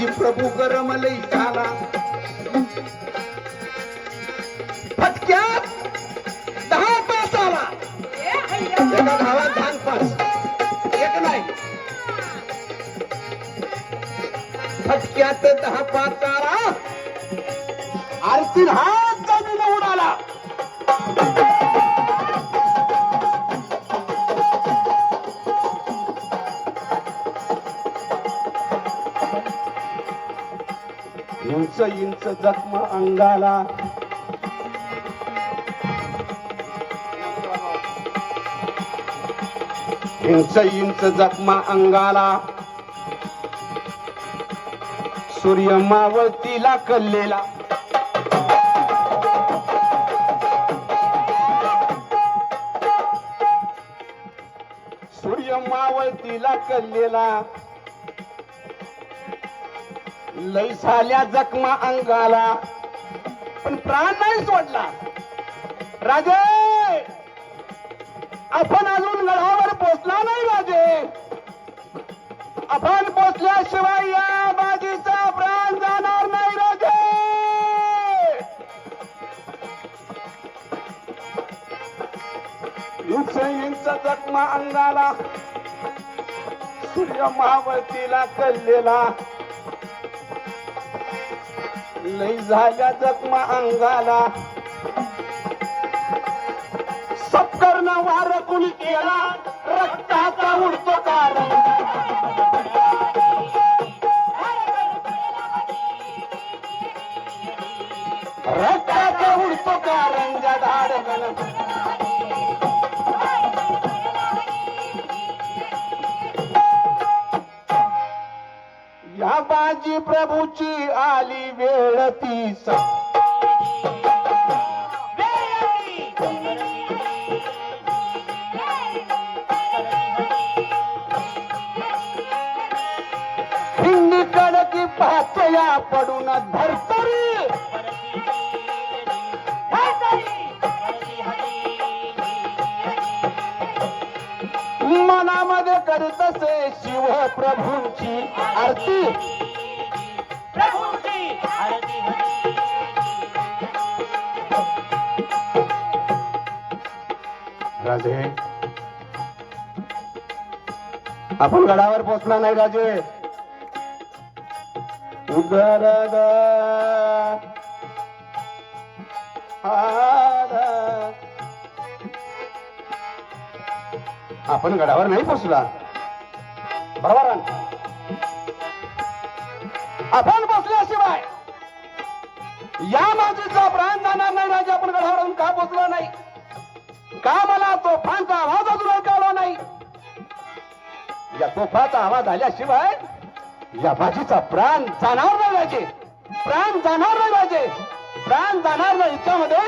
लई झाला. फटक्यात दहा पास आला. एका धावात धान पास. एक नाही. फटक्यात दहा पास आला. आरतीन हात जमीन उडाला. इंच इंच जखम अंगाला. इंच इंच जखमा अंगाला. सूर्य मावळतीला कल्लेला सूर्य मावळतीला कल्लेला लय झाल्या जखमा अंगाला. पण प्राण नाही सोडला. राजे! आपण अजून गडावर पोचला नाही राजे. आपण पोचल्याशिवाय या बाजीचा प्राण जाणार नाही राजे. इंच जखमा अंगाला सूर्य महावतीला कल्लेला. लई झाल्या जखमा अंगाला. सत्कर्ण वार कुणी केला रक्ताचा उडतो कारण रक्ताचा उडतो कारण धाड माझी प्रभूची आली वेळ ती हिंदी कडकी पाचया पडून धरतरी. मनामध्ये करीत असे शिव प्रभूंची आरती. राजे. आपण गडावर पोचणार नाही राजे. उदर आपण गडावर नाही पोचला. बरोबर आपण बसल्याशिवाय या माझीचा प्राण जाणार नाही राजे. आपण गडावर तोफाचा आवाज आल्याशिवाय या भाजीचा प्राण जाणार नाही राजे. प्राण जाणार नाही राजे. प्राण जाणार नाही इतक्यामध्ये.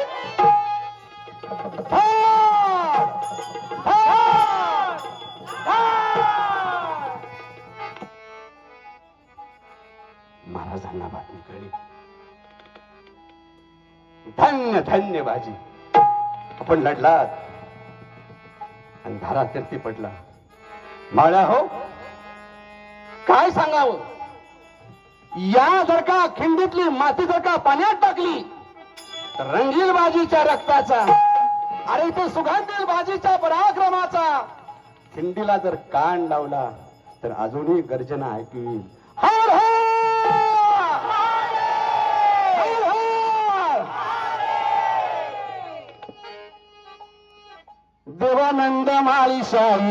महाराजांना बातमी कळली धन्य धन्य बाजी. आपण लढलात. आणि धारा तीर्थी पडला. माळ्या हो. काय सांगावं? या जर का खिंडीतली माती जर का पाण्यात टाकली तर रंगील बाजीच्या रक्ताचा अरे ते सुगंधील बाजीच्या पराक्रमाचा खिंडीला जर कान लावला तर अजूनही गर्जना ऐकू येईल हर! देवानंद माळी साई